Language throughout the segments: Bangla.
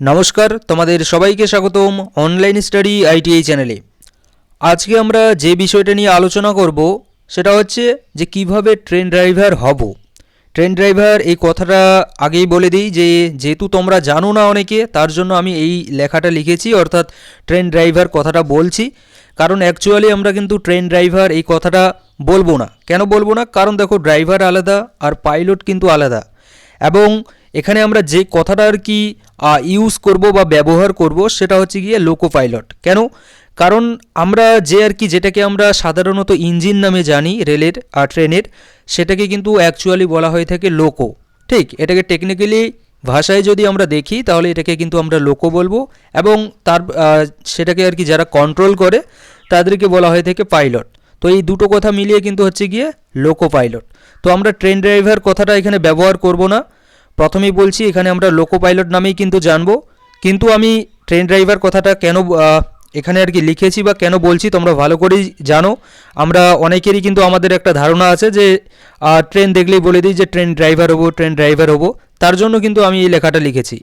নমস্কার, তোমাদের সবাইকে স্বাগতম অনলাইন স্টাডি আইটিআই চ্যানেলে আজকে আমরা যে বিষয়টা নিয়ে আলোচনা করব, সেটা হচ্ছে যে কীভাবে ট্রেন ড্রাইভার হব। ট্রেন ড্রাইভার এই কথাটা আগেই বলে দিই যে, যেহেতু তোমরা জানো না অনেকে, তার জন্য আমি এই লেখাটা লিখেছি, অর্থাৎ ট্রেন ড্রাইভার কথাটা বলছি। কারণ অ্যাকচুয়ালি আমরা কিন্তু ট্রেন ড্রাইভার এই কথাটা বলব না। কেন বলব না? কারণ দেখো ড্রাইভার আলাদা আর পাইলট কিন্তু আলাদা। এবং এখানে আমরা যে কথাটা আর কি ইউজ করব বা ব্যবহার করব, সেটা হচ্ছে গিয়ে লোকো পাইলট কেন? কারণ আমরা যে আর কি যেটাকে আমরা সাধারণত ইঞ্জিন নামে জানি রেলের আর ট্রেনের সেটাকে কিন্তু অ্যাকচুয়ালি বলা হয়ে থাকে লোকো ঠিক? এটাকে টেকনিক্যালি ভাষায় যদি আমরা দেখি, তাহলে এটাকে কিন্তু আমরা লোকো বলব এবং তার সেটাকে আর কি যারা কন্ট্রোল করে, তাদেরকে বলা হয়ে থাকে পাইলট তো এই দুটো কথা মিলিয়ে কিন্তু হচ্ছে গিয়ে লোকো পাইলট তো আমরা ট্রেন ড্রাইভার কথাটা এখানে ব্যবহার করব না। প্রথমেই বলছি, এখানে আমরা লোকো পাইলট নামেই কিন্তু জানব। কিন্তু আমি ট্রেন ড্রাইভার কথাটা কেন এখানে আর কি লিখেছি বা কেন বলছি তোমরা ভালো করেই জানো। আমরা অনেকেরই কিন্তু আমাদের একটা ধারণা আছে যে ট্রেন দেখলেই বলে দিই যে ট্রেন ড্রাইভার হব, ট্রেন ড্রাইভার হব। তার জন্য কিন্তু আমি এই লেখাটা লিখেছি।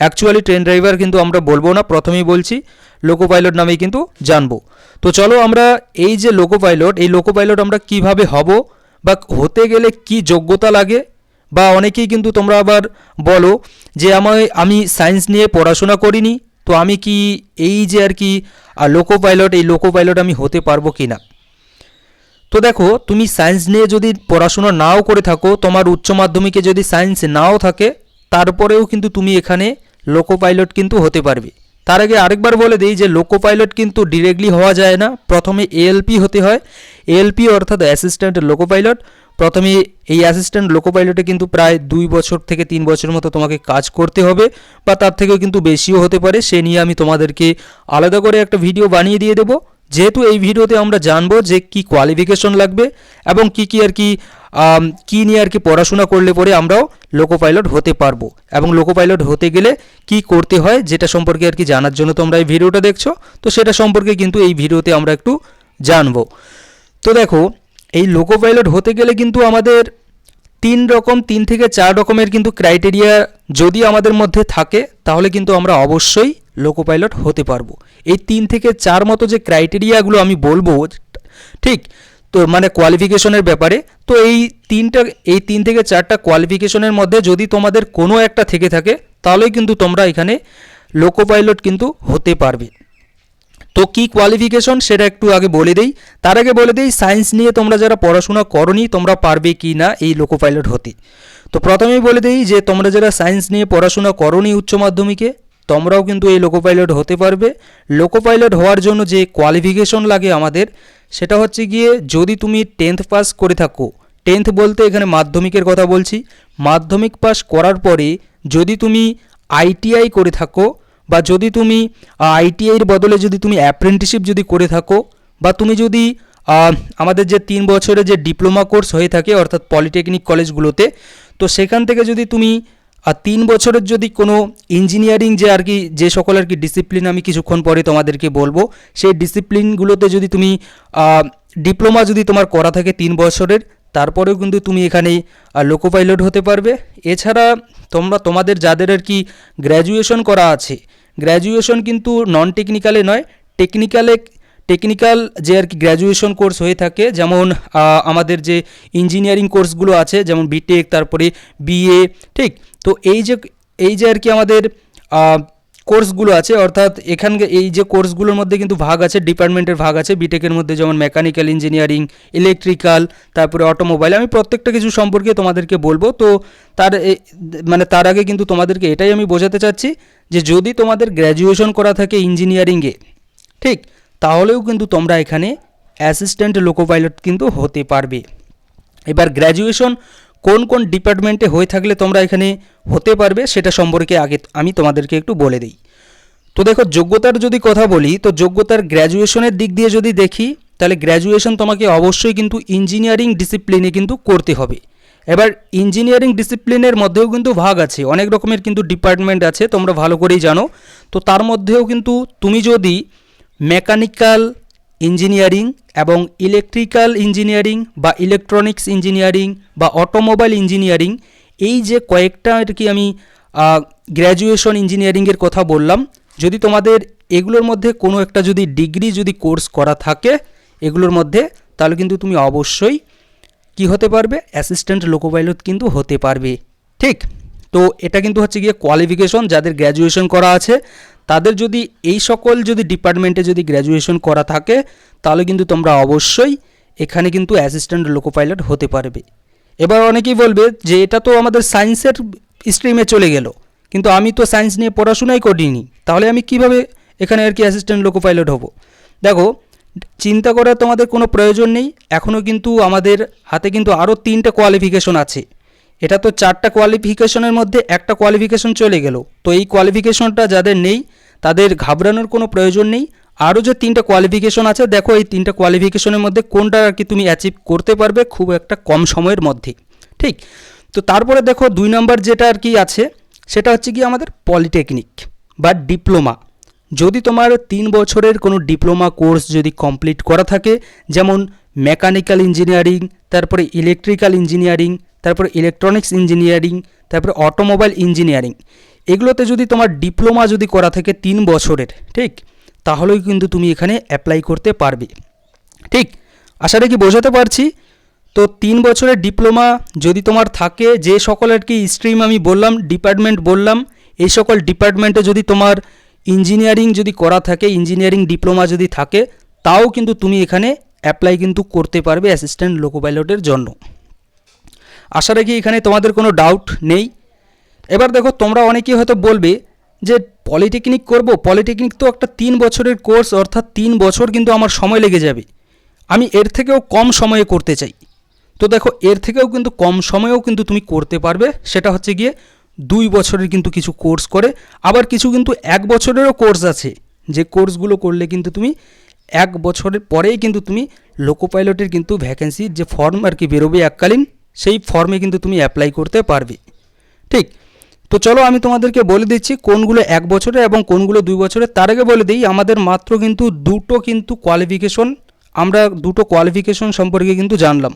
অ্যাকচুয়ালি ট্রেন ড্রাইভার কিন্তু আমরা বলব না, প্রথমেই বলছি লোকো পাইলট নামেই কিন্তু জানব। তো চলো আমরা এই যে লোকো পাইলট এই লোকো পাইলট আমরা কীভাবে হব বা হতে গেলে কি যোগ্যতা লাগে বা অনেকেই কিন্তু তোমরা আবার বলো যে আমায়, আমি সায়েন্স নিয়ে পড়াশোনা করিনি, তো আমি কি এই যে আর কি লোকো পাইলট এই লোকো পাইলট আমি হতে পারব কি না? তো দেখো, তুমি সায়েন্স নিয়ে যদি পড়াশোনা নাও করে থাকো, তোমার উচ্চ মাধ্যমিকে যদি সায়েন্স নাও থাকে, তারপরেও কিন্তু তুমি এখানে লোকো পাইলট কিন্তু হতে পারবে। তার আগে আরেকবার বলে দিই যে লোকো পাইলট কিন্তু ডিরেক্টলি হওয়া যায় না। প্রথমে এএলপি হতে হয়। এএলপি অর্থাৎ অ্যাসিস্ট্যান্ট লোকো পাইলট প্রথমে এই অ্যাসিস্ট্যান্ট লোকো পাইলটে কিন্তু প্রায় দুই বছর থেকে তিন বছর মতো তোমাকে কাজ করতে হবে বা তার থেকেও কিন্তু বেশিও হতে পারে। সে নিয়ে আমি তোমাদেরকে আলাদা করে একটা ভিডিও বানিয়ে দিয়ে দেবো। যেহেতু এই ভিডিওতে আমরা জানব যে কি কোয়ালিফিকেশন লাগবে এবং কি কি আর কি কি নিয়ে আর কি পড়াশোনা করলে পরে আমরাও লোকো পাইলট হতে পারব। এবং লোকো পাইলট হতে গেলে কি করতে হয় যেটা সম্পর্কে আর কি জানার জন্য তোমরা এই ভিডিওটা দেখছ। তো সেটা সম্পর্কে কিন্তু এই ভিডিওতে আমরা একটু জানব। তো দেখো এই লোকো পাইলট হতে গেলে কিন্তু আমাদের তিন রকম, তিন থেকে চার রকমের কিন্তু ক্রাইটেরিয়া যদি আমাদের মধ্যে থাকে, তাহলে কিন্তু আমরা অবশ্যই লোকো পাইলট হতে পারব। এই তিন থেকে চার মতো যে ক্রাইটেরিয়াগুলো আমি বলব, ঠিক? তো মানে কোয়ালিফিকেশনের ব্যাপারে, তো এই তিনটা, এই তিন থেকে চারটা কোয়ালিফিকেশনের মধ্যে যদি তোমাদের কোনো একটা থেকে থাকে, তাহলেই কিন্তু তোমরা এখানে লোকো পাইলট কিন্তু হতে পারবে। তো কি কোয়ালিফিকেশন সেটা একটু আগে বলে দেই। তার আগে বলে দেই সায়েন্স নিয়ে তোমরা যারা পড়াশোনা করনি, তোমরা পারবে কি না এই লোকো পাইলট হতে। তো প্রথমেই বলে দেই যে, তোমরা যারা সায়েন্স নিয়ে পড়াশোনা করনি উচ্চ মাধ্যমিকে, তোমরাও কিন্তু এই লোকো পাইলট হতে পারবে। লোকো পাইলট হওয়ার জন্য যে কোয়ালিফিকেশন লাগে আমাদের, সেটা হচ্ছে গিয়ে যদি তুমি টেন্থ পাস করে থাকো টেন্থ বলতে এখানে মাধ্যমিকের কথা বলছি। মাধ্যমিক পাস করার পরে যদি তুমি আইটিআই করে থাকো বা যদি তুমি আইটিআইয়ের বদলে যদি তুমি অ্যাপ্রেন্টিসশিপ যদি করে থাকো, বা তুমি যদি আমাদের যে তিন বছরের যে ডিপ্লোমা কোর্স হয়ে থাকে, অর্থাৎ পলিটেকনিক কলেজগুলোতে তো সেখান থেকে যদি তুমি আর তিন বছরের যদি কোনো ইঞ্জিনিয়ারিং যে আর কি, যে সকল আর কি ডিসিপ্লিন আমি কিছুক্ষণ পরে তোমাদেরকে বলব, সেই ডিসিপ্লিনগুলোতে যদি তুমি ডিপ্লোমা যদি তোমার করা থাকে তিন বছরের তারপরেও কিন্তু তুমি এখানে লোকো পাইলট হতে পারবে। এছাড়া তোমরা, তোমাদের যাদের আর কি গ্র্যাজুয়েশন করা আছে গ্র্যাজুয়েশন কিন্তু নন টেকনিক্যালে নয় টেকনিক্যালে টেকনিক্যাল যে আর কি গ্র্যাজুয়েশন কোর্স হয়ে থাকে, যেমন আমাদের যে ইঞ্জিনিয়ারিং কোর্সগুলো আছে, যেমন বিটেক তারপরে বিএ ঠিক? তো এই যে এই যে আর কি আমাদের কোর্সগুলো আছে, অর্থাৎ এখানকে এই যে কোর্সগুলোর মধ্যে কিন্তু ভাগ আছে ডিপার্টমেন্টের ভাগ আছে বিটেকের মধ্যে যেমন মেকানিক্যাল ইঞ্জিনিয়ারিং ইলেকট্রিক্যাল তারপরে অটোমোবাইল আমি প্রত্যেকটা কিছু সম্পর্কে তোমাদেরকে বলব। তো তার মানে তার আগে কিন্তু তোমাদেরকে এটাই আমি বোঝাতে চাচ্ছি যে যদি তোমাদের গ্র্যাজুয়েশন করা থাকে ইঞ্জিনিয়ারিংয়ে ঠিক? তাহলেও কিন্তু তোমরা এখানে অ্যাসিস্ট্যান্ট লোকো পাইলট কিন্তু হতে পারবে। এবার গ্র্যাজুয়েশন কোন কোন ডিপার্টমেন্টে হয়ে থাকলে তোমরা এখানে হতে পারবে সেটা সম্পর্কে আগে আমি তোমাদেরকে একটু বলে দিই। তো দেখো, যোগ্যতার যদি কথা বলি, তো যোগ্যতার গ্র্যাজুয়েশনের দিক দিয়ে যদি দেখি, তাহলে গ্র্যাজুয়েশন তোমাকে অবশ্যই কিন্তু ইঞ্জিনিয়ারিং ডিসিপ্লিনে কিন্তু করতে হবে। এবার ইঞ্জিনিয়ারিং ডিসিপ্লিনের মধ্যেও কিন্তু ভাগ আছে, অনেক রকমের কিন্তু ডিপার্টমেন্ট আছে, তোমরা ভালো করেই জানো। তো তার মধ্যেও কিন্তু তুমি যদি মেকানিক্যাল ইঞ্জিনিয়ারিং এবং ইলেকট্রিক্যাল ইঞ্জিনিয়ারিং বা ইলেকট্রনিক্স ইঞ্জিনিয়ারিং বা অটোমোবাইল ইঞ্জিনিয়ারিং, এই যে কয়েকটা আর কি আমি গ্র্যাজুয়েশন ইঞ্জিনিয়ারিংয়ের কথা বললাম, যদি তোমাদের এগুলোর মধ্যে কোনো একটা যদি ডিগ্রি যদি কোর্স করা থাকে এগুলোর মধ্যে, তাহলে কিন্তু তুমি অবশ্যই কি হতে পারবে? অ্যাসিস্ট্যান্ট লোকো পাইলট কিন্তু হতে পারবে। ঠিক? তো এটা কিন্তু হচ্ছে গিয়ে কোয়ালিফিকেশন যাদের গ্র্যাজুয়েশন করা আছে তাদের যদি এই সকল যদি ডিপার্টমেন্টে যদি গ্র্যাজুয়েশন করা থাকে, তাহলে কিন্তু তোমরা অবশ্যই এখানে কিন্তু অ্যাসিস্ট্যান্ট লোকো পাইলট হতে পারবে। এবার অনেকেই বলবে যে এটা তো আমাদের সায়েন্সের স্ট্রিমে চলে গেল, কিন্তু আমি তো সায়েন্স নিয়ে পড়াশোনাই করিনি, তাহলে আমি কীভাবে এখানে আর কি অ্যাসিস্ট্যান্ট লোকো পাইলট হব? দেখো, চিন্তা করার তোমাদের কোনো প্রয়োজন নেই এখনও কিন্তু আমাদের হাতে কিন্তু আরও তিনটে কোয়ালিফিকেশন আছে। এটা তো চারটা কোয়ালিফিকেশনের মধ্যে একটা কোয়ালিফিকেশন চলে গেল। তো এই কোয়ালিফিকেশনটা যাদের নেই, তাদের ঘাবড়ানোর কোনো প্রয়োজন নেই। আরও যে তিনটা কোয়ালিফিকেশন আছে, দেখো এই তিনটা কোয়ালিফিকেশনের মধ্যে কোনটা আর কি তুমি অ্যাচিভ করতে পারবে খুব একটা কম সময়ের মধ্যে, ঠিক? তো তারপরে দেখো দুই নম্বর যেটা আর কি আছে, সেটা হচ্ছে কি আমাদের পলিটেকনিক বা ডিপ্লোমা যদি তোমার তিন বছরের কোনো ডিপ্লোমা কোর্স যদি কমপ্লিট করা থাকে, যেমন মেকানিক্যাল ইঞ্জিনিয়ারিং তারপরে ইলেকট্রিক্যাল ইঞ্জিনিয়ারিং তারপরে ইলেকট্রনিক্স ইঞ্জিনিয়ারিং তারপরে অটোমোবাইল ইঞ্জিনিয়ারিং এগুলোতে যদি তোমার ডিপ্লোমা যদি করা থাকে তিন বছরের, ঠিক? তাহলেই কিন্তু তুমি এখানে অ্যাপ্লাই করতে পারবে। ঠিক? আশা কি বোঝাতে পারছি। তো তিন বছরের ডিপ্লোমা যদি তোমার থাকে, যে সকল আর কি স্ট্রিম আমি বললাম ডিপার্টমেন্ট বললাম, এই সকল ডিপার্টমেন্টে যদি তোমার ইঞ্জিনিয়ারিং যদি করা থাকে ইঞ্জিনিয়ারিং ডিপ্লোমা যদি থাকে, তাও কিন্তু তুমি এখানে অ্যাপ্লাই কিন্তু করতে পারবে অ্যাসিস্ট্যান্ট লোকো পাইলটের জন্য। আশা রাখি এখানে তোমাদের কোনো ডাউট নেই। এবার দেখো, তোমরা অনেকেই হয়তো বলবে যে পলিটেকনিক করব। পলিটেকনিক তো একটা তিন বছরের কোর্স অর্থাৎ তিন বছর কিন্তু আমার সময় লেগে যাবে। আমি এর থেকেও কম সময়ে করতে চাই। তো দেখো, এর থেকেও কিন্তু কম সময়েও কিন্তু তুমি করতে পারবে। সেটা হচ্ছে গিয়ে দুই বছরের কিন্তু কিছু কোর্স করে। আবার কিছু কিন্তু এক বছরেরও কোর্স আছে। যে কোর্সগুলো করলে কিন্তু তুমি এক বছরের পরেই কিন্তু তুমি লোকো পাইলটের কিন্তু ভ্যাকেন্সির যে ফর্ম আর কি বেরোবে এককালীন সেই ফর্মে কিন্তু তুমি অ্যাপ্লাই করতে পারবে। ঠিক? তো চলো আমি তোমাদেরকে বলে দিচ্ছি কোনগুলো এক বছরে এবং কোনগুলো দুই বছরে তার আগে বলে দিই, আমাদের মাত্র কিন্তু দুটো কিন্তু কোয়ালিফিকেশন আমরা দুটো কোয়ালিফিকেশন সম্পর্কে কিন্তু জানলাম।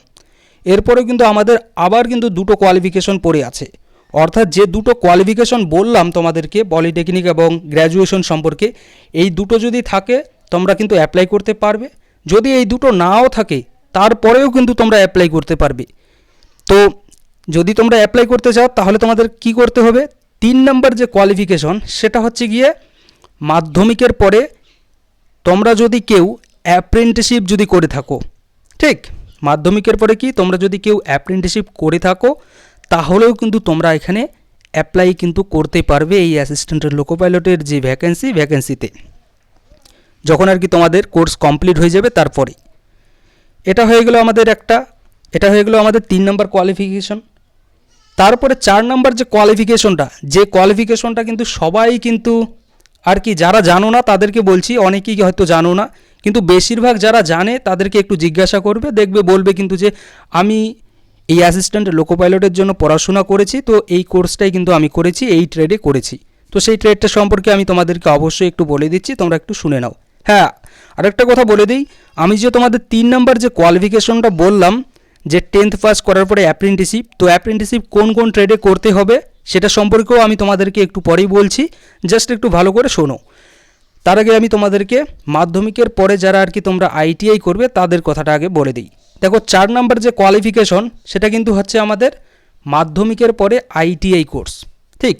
এরপরে কিন্তু আমাদের আবার কিন্তু দুটো কোয়ালিফিকেশন পড়ে আছে। অর্থাৎ যে দুটো কোয়ালিফিকেশন বললাম তোমাদেরকে পলিটেকনিক এবং গ্র্যাজুয়েশন সম্পর্কে, এই দুটো যদি থাকে, তোমরা কিন্তু অ্যাপ্লাই করতে পারবে। যদি এই দুটো নাও থাকে, তারপরেও কিন্তু তোমরা অ্যাপ্লাই করতে পারবে। তো যদি তোমরা অ্যাপ্লাই করতে চাও, তাহলে তোমাদের কি করতে হবে? তিন নম্বর যে কোয়ালিফিকেশন সেটা হচ্ছে গিয়ে মাধ্যমিকের পরে তোমরা যদি কেউ অ্যাপ্রেন্টিসিপ যদি করে থাকো, ঠিক? মাধ্যমিকের পরে কি? তোমরা যদি কেউ অ্যাপ্রেন্টিসিপ করে থাকো, তাহলেও কিন্তু তোমরা এখানে অ্যাপ্লাই কিন্তু করতে পারবে এই অ্যাসিস্ট্যান্টের লোকো পাইলটের যে ভ্যাকেন্সি ভ্যাকেন্সিতে যখন আর কি তোমাদের কোর্স কমপ্লিট হয়ে যাবে, তারপরে। এটা হয়ে গেল আমাদের একটা এটা হয়ে গেল আমাদের তিন নম্বর কোয়ালিফিকেশন তারপরে চার নম্বর যে কোয়ালিফিকেশনটা যে কোয়ালিফিকেশনটা কিন্তু সবাই কিন্তু আর কি যারা জানো না তাদেরকে বলছি, অনেকেই হয়তো জানো না, কিন্তু বেশিরভাগ যারা জানে তাদেরকে একটু জিজ্ঞাসা করবে, দেখবে, বলবে কিন্তু যে আমি এই অ্যাসিস্ট্যান্ট লোকো পাইলটের জন্য পড়াশোনা করেছি, তো এই কোর্সটাই কিন্তু আমি করেছি, এই ট্রেডে করেছি। তো সেই ট্রেডটা সম্পর্কে আমি তোমাদেরকে অবশ্যই একটু বলে দিচ্ছি, তোমরা একটু শুনে নাও। হ্যাঁ আরেকটা কথা বলে দিই, আমি যে তোমাদের তিন নম্বর যে কোয়ালিফিকেশনটা বললাম যে টেন্থ পাস করার পরে অ্যাপ্রেন্টিসিপ তো অ্যাপ্রেন্টিসিপ কোন কোন ট্রেডে করতে হবে সেটা সম্পর্কেও আমি তোমাদেরকে একটু পরেই বলছি। জাস্ট একটু ভালো করে শোনো। তার আগে আমি তোমাদেরকে মাধ্যমিকের পরে যারা আর কি তোমরা আইটিআই করবে, তাদের কথাটা আগে বলে দিই। দেখো, চার নাম্বার যে কোয়ালিফিকেশন সেটা কিন্তু হচ্ছে আমাদের মাধ্যমিকের পরে আইটিআই কোর্স ঠিক?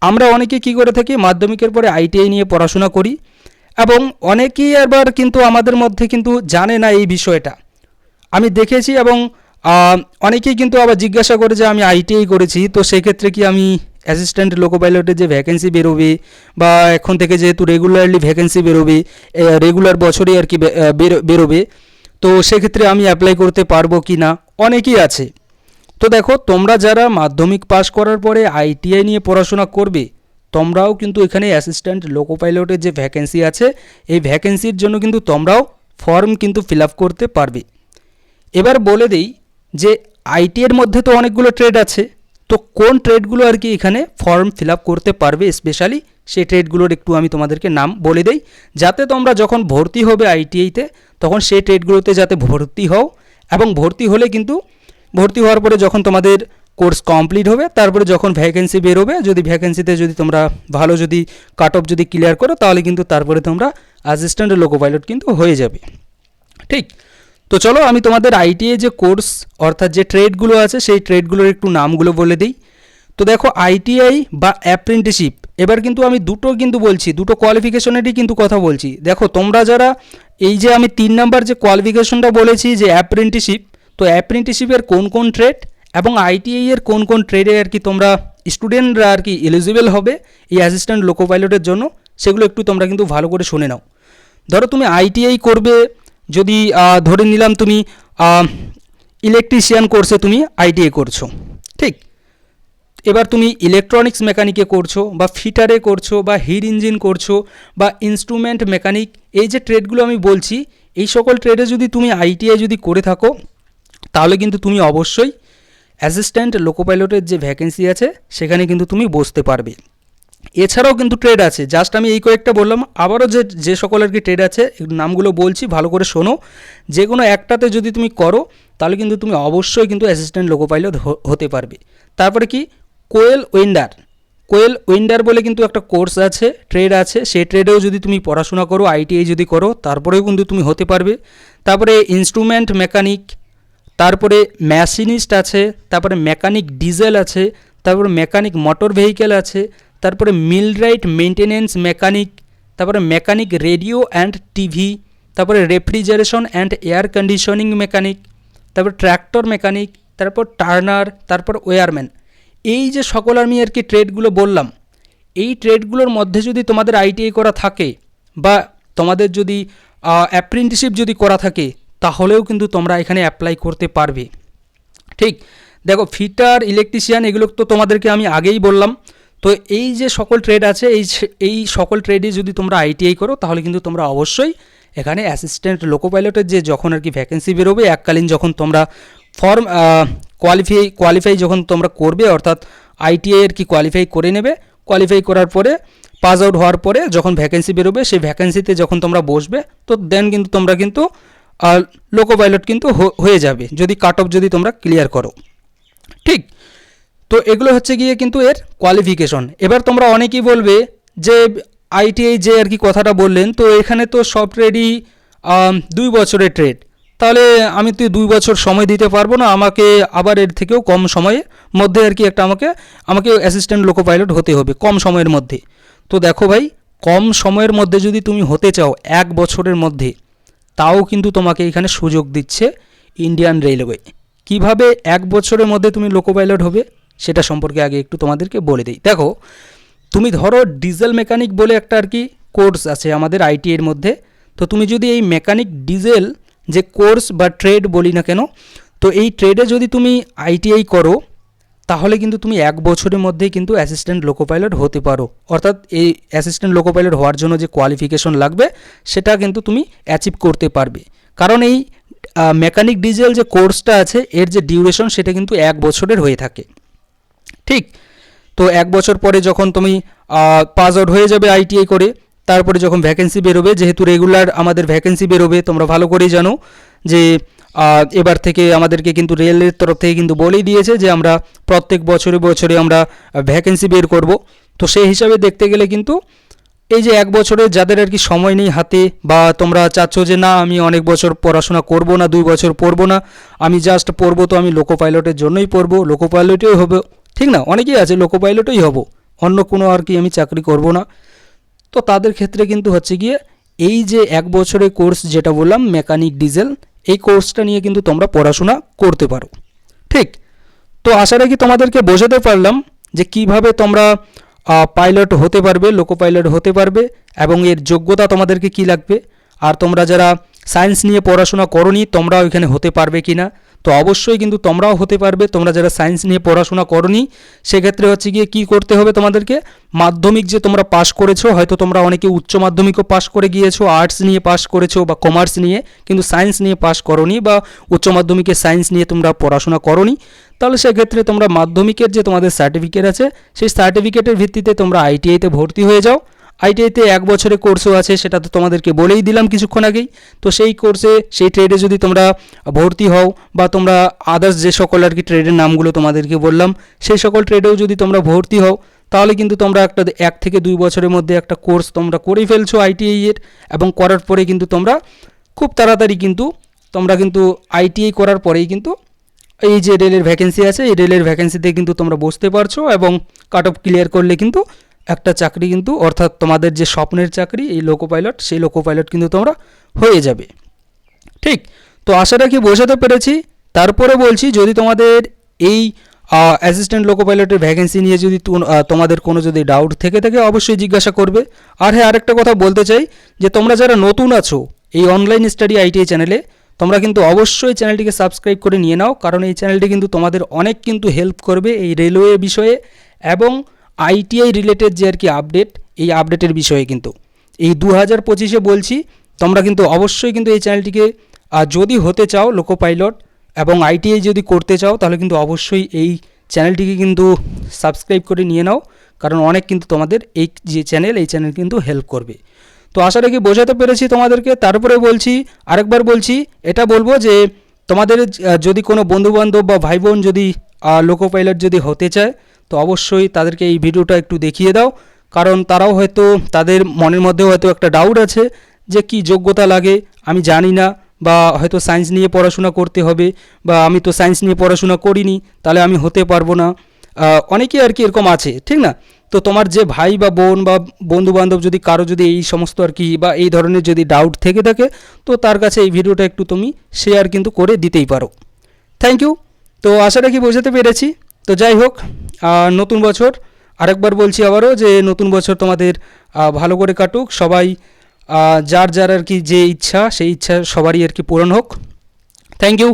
আমরা অনেকে কি করে থাকি, মাধ্যমিকের পরে আইটিআই নিয়ে পড়াশোনা করি, এবং অনেকেই এবার কিন্তু আমাদের মধ্যে কিন্তু জানে না এই বিষয়টা। আমি দেখেছি এবং অনেকেই কিন্তু আবার জিজ্ঞাসা করে যে আমি আইটিআই করেছি, তো সেক্ষেত্রে কি আমি অ্যাসিস্ট্যান্ট লোকো পাইলটের যে ভ্যাকেন্সি বেরোবে বা এখন থেকে যেহেতু রেগুলারলি ভ্যাকেন্সি বেরোবে রেগুলার বছরই আর কি বেরোবে, তো সেক্ষেত্রে আমি অ্যাপ্লাই করতে পারব কি না? অনেকেই আছে। তো দেখো, তোমরা যারা মাধ্যমিক পাশ করার পরে আইটিআই নিয়ে পড়াশোনা করবে, তোমরাও কিন্তু এখানে অ্যাসিস্ট্যান্ট লোকো পাইলটের যে ভ্যাকেন্সি আছে, এই ভ্যাকেন্সির জন্য কিন্তু তোমরাও ফর্ম কিন্তু ফিল আপ করতে পারবে। এবার বলে দিই যে আইটি এর মধ্যে তো অনেকগুলো ট্রেড আছে, তো কোন ট্রেডগুলো আর কি এখানে ফর্ম ফিল করতে পারবে স্পেশালি সেই ট্রেডগুলোর একটু আমি তোমাদেরকে নাম বলে দেই। যাতে তোমরা যখন ভর্তি হবে আইটিআইতে তখন সেই ট্রেডগুলোতে যাতে ভর্তি হও এবং ভর্তি হলে কিন্তু ভর্তি হওয়ার পরে যখন তোমাদের কোর্স কমপ্লিট হবে, তারপরে যখন ভ্যাকেন্সি বেরোবে যদি ভ্যাকেন্সিতে যদি তোমরা ভালো যদি কাট অফ যদি ক্লিয়ার করো, তাহলে কিন্তু তারপরে তোমরা অ্যাসিস্ট্যান্ট লোকো পাইলট কিন্তু হয়ে যাবে। ঠিক? তো চলো আমি তোমাদের আইটিআই যে কোর্স অর্থাৎ যে ট্রেডগুলো আছে, সেই ট্রেডগুলোর একটু নামগুলো বলে দিই। তো দেখো আইটিআই বা অ্যাপ্রেন্টিসশিপ এবার কিন্তু আমি দুটো কিন্তু বলছি, দুটো কোয়ালিফিকেশনেরই কিন্তু কথা বলছি। দেখো, তোমরা যারা এই যে আমি তিন নাম্বার যে কোয়ালিফিকেশনটা বলেছি যে অ্যাপ্রেন্টিসশিপ তো অ্যাপ্রেন্টিসশিপের কোন কোন ট্রেড এবং আইটিআই এর কোন কোন ট্রেডে আর কি তোমরা স্টুডেন্টরা আর কি এলিজিবল হবে এই অ্যাসিস্ট্যান্ট লোকো পাইলটের জন্য, সেগুলো একটু তোমরা কিন্তু ভালো করে শুনে নাও। ধরো, তুমি আইটিআই করবে যদি ধরে নিলাম তুমি ইলেকট্রিশিয়ান কোর্সে তুমি আইটিআই করছ, ঠিক? এবার তুমি ইলেকট্রনিক্স মেকানিকে করছ বা ফিটারে করছ বা হিট ইঞ্জিন করছ বা ইনস্ট্রুমেন্ট মেকানিক এই যে ট্রেডগুলো আমি বলছি, এই সকল ট্রেডে যদি তুমি আইটিআই যদি করে থাকো, তাহলে কিন্তু তুমি অবশ্যই অ্যাসিস্ট্যান্ট লোকো পাইলটের যে ভ্যাকেন্সি আছে, সেখানে কিন্তু তুমি বসতে পারবে। এছাড়াও কিন্তু ট্রেড আছে। জাস্ট আমি এই কয়েকটা বললাম। আবারও যে যে সকল আর কি ট্রেড আছে নামগুলো বলছি, ভালো করে শোনো। যে কোনো একটাতে যদি তুমি করো, তাহলে কিন্তু তুমি অবশ্যই কিন্তু অ্যাসিস্ট্যান্ট লোকো পাইলট হতে পারবে। তারপরে কি? কোয়েল উইন্ডার কোয়েল উইন্ডার বলে কিন্তু একটা কোর্স আছে ট্রেড আছে। সেই ট্রেডেও যদি তুমি পড়াশোনা করো আইটিআই যদি করো, তারপরেও কিন্তু তুমি হতে পারবে। তারপরে ইনস্ট্রুমেন্ট মেকানিক তারপরে মেশিনিস্ট আছে, তারপরে মেকানিক ডিজেল আছে, তারপরে মেকানিক মোটর ভেহিকেল আছে তারপরে মিলরাইট মেনটেনেন্স মেকানিক, তারপরে মেকানিক রেডিও অ্যান্ড টিভি, তারপরে refrigeration and air conditioning mechanic, তারপর ট্র্যাক্টর মেকানিক, তারপর টার্নার, তারপর ওয়ারম্যান। এই যে সকল আমি আর কি ট্রেডগুলো বললাম, এই ট্রেডগুলোর মধ্যে যদি তোমাদের আইটিআই করা থাকে বা তোমাদের যদি অ্যাপ্রেন্টিসশিপ যদি করা থাকে, তাহলেও কিন্তু তোমরা এখানে অ্যাপ্লাই করতে পারবে। ঠিক? দেখো, ফিটার, ইলেকট্রিশিয়ান, এগুলো তো তোমাদেরকে আমি আগেই বললাম। তো এই যে সকল ট্রেড আছে, এই এই সকল ট্রেডে যদি তোমরা আইটিআই করো, তাহলে কিন্তু তোমরা অবশ্যই এখানে অ্যাসিস্ট্যান্ট লোকো পাইলটের যে যখন আর কি ভ্যাকেন্সি বেরোবে, এককালীন যখন তোমরা ফর্ম কোয়ালিফাই কোয়ালিফাই যখন তোমরা করবে, অর্থাৎ আইটিআই এর কি কোয়ালিফাই করে নেবে কোয়ালিফাই করার পরে পাস আউট হওয়ার পরে যখন ভ্যাকেন্সি বেরোবে, সেই ভ্যাকেন্সিতে যখন তোমরা বসবে, তো দেন কিন্তু তোমরা কিন্তু লোকো পাইলট কিন্তু হয়ে যাবে, যদি কাট অফ যদি তোমরা ক্লিয়ার করো। ঠিক? তো এগুলো হচ্ছে গিয়ে কিন্তু এর কোয়ালিফিকেশন এবার তোমরা অনেকেই বলবে যে আইটিআই যে আর কি কথাটা বললেন, তো এখানে তো সব ট্রেডই দুই বছরের ট্রেড তাহলে আমি তো দুই বছর সময় দিতে পারব না, আমাকে আবার এর থেকেও কম সময়ের মধ্যে আর কি একটা আমাকে আমাকে অ্যাসিস্ট্যান্ট লোকো পাইলট হতে হবে, কম সময়ের মধ্যে। তো দেখো ভাই, কম সময়ের মধ্যে যদি তুমি হতে চাও, এক বছরের মধ্যে, তাও কিন্তু তোমাকে এখানে সুযোগ দিচ্ছে ইন্ডিয়ান রেলওয়ে কীভাবে এক বছরের মধ্যে তুমি লোকো পাইলট হবে? সেটা সম্পর্কে আগে একটু তোমাদেরকে বলে দিই। দেখো, তুমি ধরো ডিজেল মেকানিক বলে একটা আর কি কোর্স আছে আমাদের আইটি এর মধ্যে। তো তুমি যদি এই মেকানিক ডিজেল যে কোর্স বা ট্রেড বলি না কেন, তো এই ট্রেডে যদি তুমি আইটিআই করো, তাহলে কিন্তু তুমি এক বছরের মধ্যেই কিন্তু অ্যাসিস্ট্যান্ট লোকো পাইলট হতে পারো। অর্থাৎ এই অ্যাসিস্ট্যান্ট লোকো পাইলট হওয়ার জন্য যে কোয়ালিফিকেশন লাগবে, সেটা কিন্তু তুমি অ্যাচিভ করতে পারবে। কারণ এই মেকানিক ডিজেল যে কোর্সটা আছে, এর যে ডিউরেশন, সেটা কিন্তু এক বছরের হয়ে থাকে। ঠিক? তো এক বছর পরে যখন তুমি পাস আউট হয়ে যাবে আইটিআই করে, তারপরে যখন ভ্যাকেন্সি বেরোবে, যেহেতু রেগুলার আমাদের ভ্যাকেন্সি বেরোবে, তোমরা ভালো করেই জানো যে এবার থেকে আমাদেরকে কিন্তু রেলের তরফ থেকে কিন্তু বলেই দিয়েছে যে আমরা প্রত্যেক বছরে বছরে আমরা ভ্যাকেন্সি বের করব। তো সেই হিসাবে দেখতে গেলে কিন্তু এই যে এক বছরে যাদের আর কি সময় নেই হাতে, বা তোমরা চাচ্ছ যে না, আমি অনেক বছর পড়াশোনা করব না, দুই বছর পড়ব না, আমি জাস্ট পড়ব তো আমি লোকো পাইলটের জন্যই পড়ব লোকো পাইলটেই হবে। ঠিক না? অনেকেই আছে লোকো পাইলটই হব, অন্য কোনো আর কি আমি চাকরি করব না। তো তাদের ক্ষেত্রে কিন্তু হচ্ছে গিয়ে, এই যে এক বছরের কোর্স যেটা বললাম মেকানিক ডিজেল এই কোর্সটা নিয়ে কিন্তু তোমরা পড়াশোনা করতে পারো। ঠিক? তো আশা রাখি তোমাদেরকে বোঝাতে পারলাম যে কীভাবে তোমরা পাইলট হতে পারবে লোকো পাইলট হতে পারবে এবং এর যোগ্যতা তোমাদেরকে কি লাগবে? আর তোমরা যারা সায়েন্স নিয়ে পড়াশোনা করনি, তোমরাও এখানে হতে পারবে কি না তো অবশ্যই কিন্তু তোমরাও হতে পারবে। তোমরা যারা সায়েন্স নিয়ে পড়াশোনা করনি, সেক্ষেত্রে হচ্ছে গিয়ে কি করতে হবে তোমাদেরকে? মাধ্যমিক যে তোমরা পাশ করেছ, হয়তো তোমরা অনেকে উচ্চ মাধ্যমিকও পাশ করে গিয়েছো আর্টস নিয়ে পাশ করেছ বা কমার্স নিয়ে, কিন্তু সায়েন্স নিয়ে পাশ করনি বা উচ্চ মাধ্যমিকে সায়েন্স নিয়ে তোমরা পড়াশোনা করনি। তাহলে সেক্ষেত্রে তোমরা মাধ্যমিকের যে তোমাদের সার্টিফিকেট আছে, সেই সার্টিফিকেটের ভিত্তিতে তোমরা আইটিআইতে ভর্তি হয়ে যাও। আইটিআইতে এক বছরের কোর্সও আছে, সেটা তো তোমাদেরকে বলেই দিলাম কিছুক্ষণ আগেই। তো সেই কোর্সে সেই ট্রেডে যদি তোমরা ভর্তি হও, বা তোমরা আদার্স যে সকল আর কি ট্রেডের নামগুলো তোমাদেরকে বললাম, সেই সকল ট্রেডেও যদি তোমরা ভর্তি হও, তাহলে কিন্তু তোমরা একটা এক থেকে দুই বছরের মধ্যে একটা কোর্স তোমরা করেই ফেলছো আইটিআই এর, এবং করার পরে কিন্তু তোমরা খুব তাড়াতাড়ি কিন্তু তোমরা কিন্তু আইটিআই করার পরেই কিন্তু এই যে রেলের ভ্যাকেন্সি আছে, এই রেলের ভ্যাকেন্সিতে কিন্তু তোমরা বসতে পারছ এবং কাট অফ ক্লিয়ার করলে কিন্তু একটা চাকরি কিন্তু, অর্থাৎ তোমাদের যে স্বপ্নের চাকরি, এই লোকো পাইলট সেই লোকো পাইলট কিন্তু তোমরা হয়ে যাবে। ঠিক? তো আশা রাখি বোঝাতে পেরেছি। তারপরে বলছি, যদি তোমাদের এই অ্যাসিস্ট্যান্ট লোকো পাইলটের ভ্যাকেন্সি নিয়ে যদি তোমাদের কোনো যদি ডাউট থেকে থাকে, অবশ্যই জিজ্ঞাসা করবে। আর হ্যাঁ আরেকটা কথা বলতে চাই, যে তোমরা যারা নতুন আছো, এই অনলাইন স্টাডি আইটিআই চ্যানেলে তোমরা কিন্তু অবশ্যই চ্যানেলটিকে সাবস্ক্রাইব করে নিয়ে নাও, কারণ এই চ্যানেলটি কিন্তু তোমাদের অনেক কিন্তু হেল্প করবে এই রেলওয়ে বিষয়ে এবং আইটিআই রিলেটেড যে আর কি আপডেট, এই আপডেটের বিষয়ে কিন্তু। এই দু হাজার পঁচিশে বলছি, তোমরা কিন্তু অবশ্যই কিন্তু এই চ্যানেলটিকে যদি হতে চাও লোকো পাইলট এবং আইটিআই যদি করতে চাও, তাহলে কিন্তু অবশ্যই এই চ্যানেলটিকে কিন্তু সাবস্ক্রাইব করে নিয়ে নাও, কারণ অনেক কিন্তু তোমাদের এই যে চ্যানেল, এই চ্যানেল কিন্তু হেল্প করবে। তো আশা রাখি বোঝাতে পেরেছি তোমাদেরকে। তারপরে বলছি, আরেকবার বলছি, এটা বলব যে তোমাদের যদি কোনো বন্ধুবান্ধব বা ভাই বোন যদি লোকো পাইলট যদি হতে চায়, তো অবশ্যই তাদেরকে এই ভিডিওটা একটু দেখিয়ে দাও। কারণ তারাও হয়তো তাদের মনের মধ্যেও হয়তো একটা ডাউট আছে যে কি যোগ্যতা লাগে, আমি জানি না, বা হয়তো সায়েন্স নিয়ে পড়াশোনা করতে হবে, বা আমি তো সায়েন্স নিয়ে পড়াশোনা করিনি, তাহলে আমি হতে পারব না। অনেকেই আর কি এরকম আছে, ঠিক না? তো তোমার যে ভাই বা বোন বা বন্ধু বান্ধব যদি কারও যদি এই সমস্ত আর কি বা এই ধরনের যদি ডাউট থেকে থাকে, তো তার কাছে এই ভিডিওটা একটু তুমি শেয়ার কিন্তু করে দিতেই পারো। থ্যাংক ইউ তো আশা রাখি বোঝাতে পেরেছি। তো যাই হোক নতুন বছর, আরেকবার বলছি আবারও যে নতুন বছর তোমাদের ভালো করে কাটুক। সবাই যার যার আর কি যে ইচ্ছা, সেই ইচ্ছা সবারই আর কি পূরণ হোক। Thank you